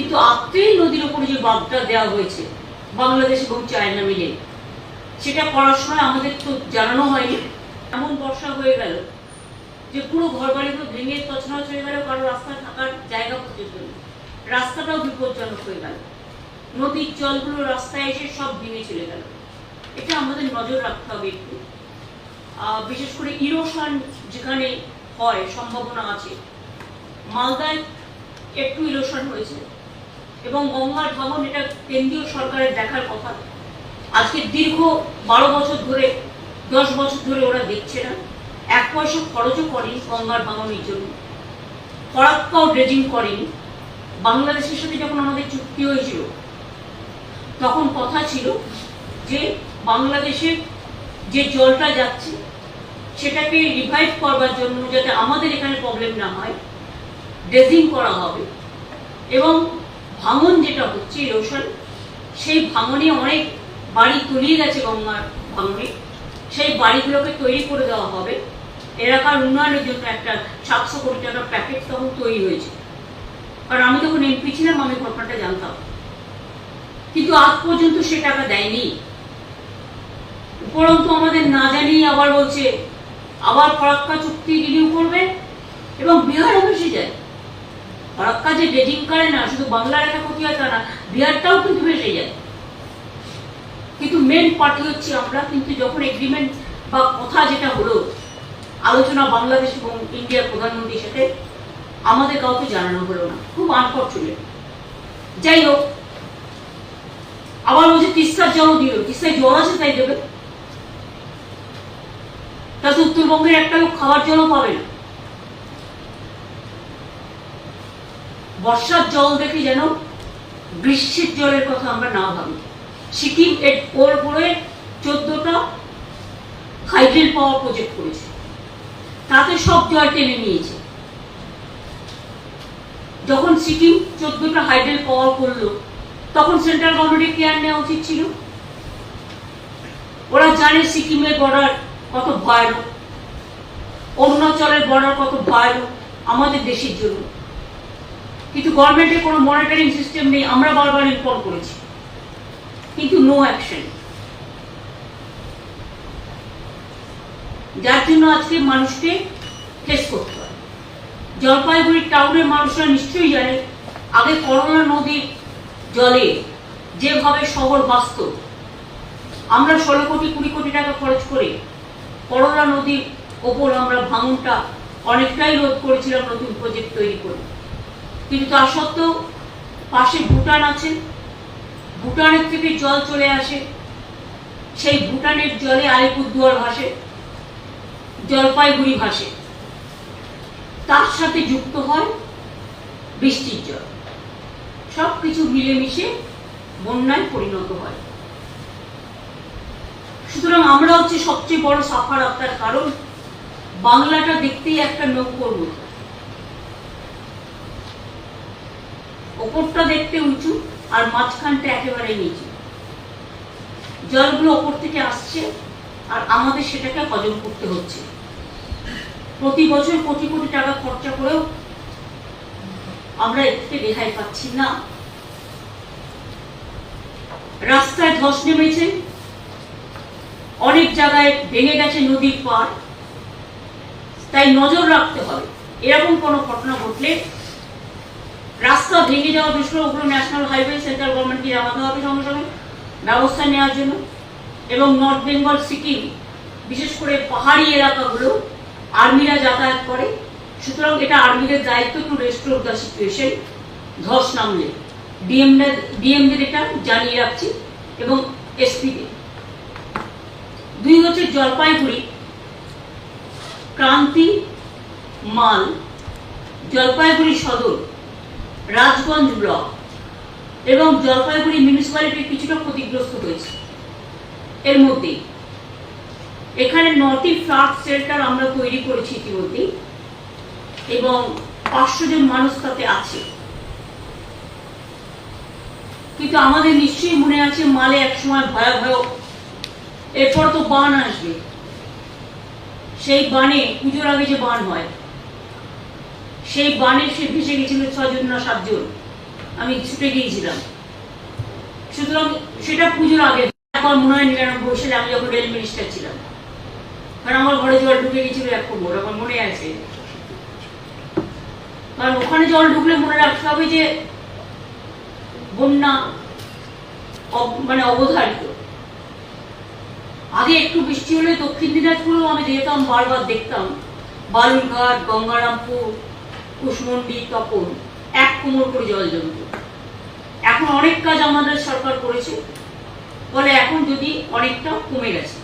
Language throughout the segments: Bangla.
কিন্তু আত্রেই নদীর উপরে যে বাঁধটা দেওয়া হয়েছে, বাংলাদেশ এবং চায়না মিলে, সেটা করার সময় আমাদের তো জানানো হয়নি। এমন বর্ষা হয়ে গেল যে পুরো ঘর বাড়িগুলো ভেঙে তছনছ হয়ে গেল কারও রাস্তা থাকার জায়গা পর্যন্ত নেই। রাস্তাটাও বিপজ্জনক হয়ে গেল। নদীর জলগুলো রাস্তায় এসে সব ভেঙে চলে গেল। এটা আমাদের নজর রাখতে হবে একটু। বিশেষ করে ইরোশন যেখানে হয়, সম্ভাবনা আছে। মালদায় একটু ইরোশন হয়েছে। এবং গঙ্গার ভাঙন এটা কেন্দ্রীয় সরকারের দেখার কথা আজকে দীর্ঘ বারো বছর ধরে, দশ বছর ধরে ওরা দেখছে না। এক পয়সা খরচও করেনি গঙ্গার ভাঙনের জন্য। ফরাক্কাও ড্রেজিং করেনি। বাংলাদেশের সাথে যখন আমাদের চুক্তি হয়েছিল, তখন কথা ছিল যে বাংলাদেশের যে জলটা যাচ্ছে, সেটাকে রিভাইভ করবার জন্য যাতে আমাদের এখানে প্রবলেম না হয় ড্রেজিং করা হবে। এবং ভাঙন যেটা হচ্ছে ইরোশন সেই ভাঙনে অনেক বাড়ি তলিয়ে গেছে গঙ্গার ভাঙনে। সেই বাড়িগুলোকে তৈরি করে দেওয়া হবে। এলাকার উন্নয়নের জন্য একটা সাতশো কোটি টাকার প্যাকেজ তখন তৈরি হয়েছে। কারণ আমি তখন এমপি ছিলাম, আমি ঘটনাটা জানতাম। কিন্তু আজ পর্যন্ত সে টাকা দেয়নি। উপরন্তু আমাদের না জানিয়ে আবার বলছে, আবার ফরাক্কা চুক্তি রিনিউ করবে এবং বিহারও ভেসে যায়। ফরাক্কা যে ড্রেজিং করে না, শুধু বাংলার একটা ক্ষতি হয় তা না, বিহারটাও কিন্তু ভেসে যায়। কিন্তু মেন পার্টি হচ্ছে, আমরা কিন্তু যখন এগ্রিমেন্ট বা কথা যেটা হলো, আলোচনা বাংলাদেশ এবং ইন্ডিয়ার প্রধানমন্ত্রীর সাথে, আমাদের কাউকে জানানো হলো না। খুব আনফর্চুনেট যাই হোক, আবার বলছে তিস্তার জলও দিল। তিস্তায় জল আছে, তাই দেবে। তাতে উত্তরবঙ্গের একটা লোক খাওয়ার জলও পাবে না। বর্ষার জল দেখে যেন গ্রীষ্মের জলের কথা আমরা না ভাবি। সিকিম এর ওর উপরে চোদ্দটা হাইড্রেল পাওয়ার প্রজেক্ট করেছে। তাতে সব জল টেনে নিয়েছে। যখন সিকিম চোদ্দটা হাইড্রেল পাওয়ার করল, তখন সেন্ট্রাল গভর্নমেন্টের কেয়ার নেওয়া উচিত ছিল। ওরা জানে সিকিমের বর্ডার কত ভয়ানক। অরুণাচলের বর্ডার কত ভয়ানক। আমাদের দেশের জন্য। কিন্তু গভর্নমেন্টের কোনো মনিটরিং সিস্টেম নেই, আমরা বারবার ইনফর্ম করেছি। কিন্তু নো অ্যাকশন যার জন্য আজকে মানুষকে ফেস করতে হয়। জলপাইগুড়ি টাউনের মানুষরা নিশ্চয়ই জানে, আগে করোনা নদীর জলে যেভাবে শহর বাঁচত, আমরা ষোলো কোটি, কুড়ি কোটি টাকা খরচ করে করোনা নদীর ওপর আমরা ভাঙনটা অনেকটাই রোধ করেছিলাম নতুন প্রজেক্ট তৈরি করে। কিন্তু তা সত্ত্বেও পাশে ভুটান আছে। ভুটানের থেকে জল চলে আসে। সেই ভুটানের জলে আলিপুরদুয়ার ভাসে, জলপাইগুড়ি ভাসে। তার সাথে যুক্ত হয় বৃষ্টির জল। সব কিছু মিলেমিশে বন্যায় পরিণত হয়। সুতরাং আমরা হচ্ছে সবচেয়ে বড় সাফার আপনার কারণ, বাংলাটা দেখতেই একটা নৌকোর মতো। ওপরটা দেখতে উঁচু আর মাঝখানটা একেবারে নিচু। জলগুলো ওপর থেকে আসছে আর আমাদের সেটাকে হজম করতে হচ্ছে। প্রতি বছর কোটি কোটি টাকা খরচা করেও আমরা এর থেকে রেহাই পাচ্ছি না। রাস্তায় ধস নেমেছে, অনেক জায়গায় ভেঙে গেছে নদীর পার তাই নজর রাখতে হবে। এরকম কোনো ঘটনা ঘটলে রাস্তা ভেঙে যাওয়া বিষয় ওগুলো ন্যাশনাল হাইওয়ে সেন্ট্রাল গভর্নমেন্টকে জানাতে হবে সঙ্গে সঙ্গে, ব্যবস্থা নেওয়ার জন্য। এবং নর্থ বেঙ্গল সিকিম বিশেষ করে পাহাড়ি এলাকাগুলো আর্মিরা যাতায়াত করে। সুতরাং এটা আর্মিদের দায়িত্ব টু রেস্টোর দ্য সিচুয়েশন ধস নামলে। ডিএমদের ডিএমদের এটা জানিয়ে রাখছি এবং এসপিদের দুই হচ্ছে জলপাইগুড়ি, ক্রান্তি মাল। জলপাইগুড়ি সদর রাজগঞ্জ ব্লক এবং জলপাইগুড়ি মিউনিসিপ্যালিটি কিছুটা ক্ষতিগ্রস্ত হয়েছে। এর মধ্যেই এখানে নটি ফ্ল্যাট শেল্টার আমরা তৈরি করেছি ইতিমধ্যেই এবং পাঁচশো জন মানুষ তাতে আছে। কিন্তু আমাদের নিশ্চয়ই মনে আছে মালে একসময় ভয়াবহ, এরপর তো বান আসবে। সেই বানে পুজোর আগে যে বান হয় সেই বানে সে ভেসে গেছিল ছজন না সাতজন। আমি ছুটে গিয়েছিলাম। সুতরাং সেটা পুজোর আগে। এখন মনে হয় নিরানব্বই সালে আমি যখন রেল মিনিস্টার ছিলাম। কারণ আমার ঘরে জল ঢুকে গেছিল এক কোমর আমার মনে আছে। কারণ ওখানে জল ঢুকলে মনে রাখতে হবে যে বন্যা মানে অবধারিত। আগে একটু বৃষ্টি হলে দক্ষিণ দিনাজপুরেও আমি যেতাম, বারবার দেখতাম। বালুরঘাট, গঙ্গারামপুর কুশমন্ডি তপন, এক কোমর করে জল জমত এখন অনেক কাজ আমাদের সরকার করেছে, ফলে এখন যদি অনেকটা কমে গেছে।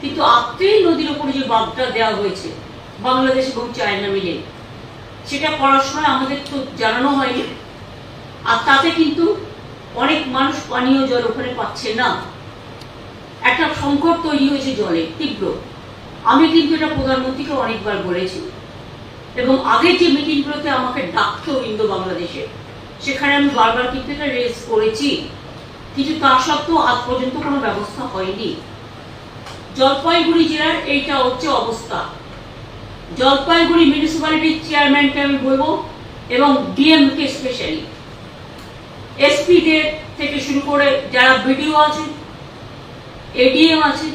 কিন্তু আত্রেই নদীর উপরে যে বাঁধটা দেওয়া হয়েছে, বাংলাদেশ এবং চায়না মিলে, সেটা করার সময় আমাদের তো জানানো হয়নি। আর তাতে কিন্তু অনেক মানুষ পানীয় জল ওখানে পাচ্ছে না। একটা সংকট তৈরি হয়েছে জলে, তীব্র। আমি কিন্তু এটা প্রধানমন্ত্রীকে অনেকবার বলেছি। এবং আগে যে মিটিংগুলোতে আমাকে ডাকতো ইন্দো বাংলাদেশে সেখানে আমি বারবার কিন্তু এটা রেজ করেছি। কিন্তু তা সত্ত্বেও আজ পর্যন্ত কোনো ব্যবস্থা হয়নি। জলপাইগুড়ি জেলার এইটা হচ্ছে অবস্থা। জলপাইগুড়ি মিউনিসিপ্যালিটির চেয়ারম্যানকে আমি বলব এবং ডিএমকে স্পেশালি এসপিদের থেকে শুরু করে যারা বিডিও আছেন এডিএম আছেন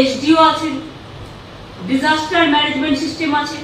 এসডিও আছেন ডিজাস্টার ম্যানেজমেন্ট সিস্টেম আছে।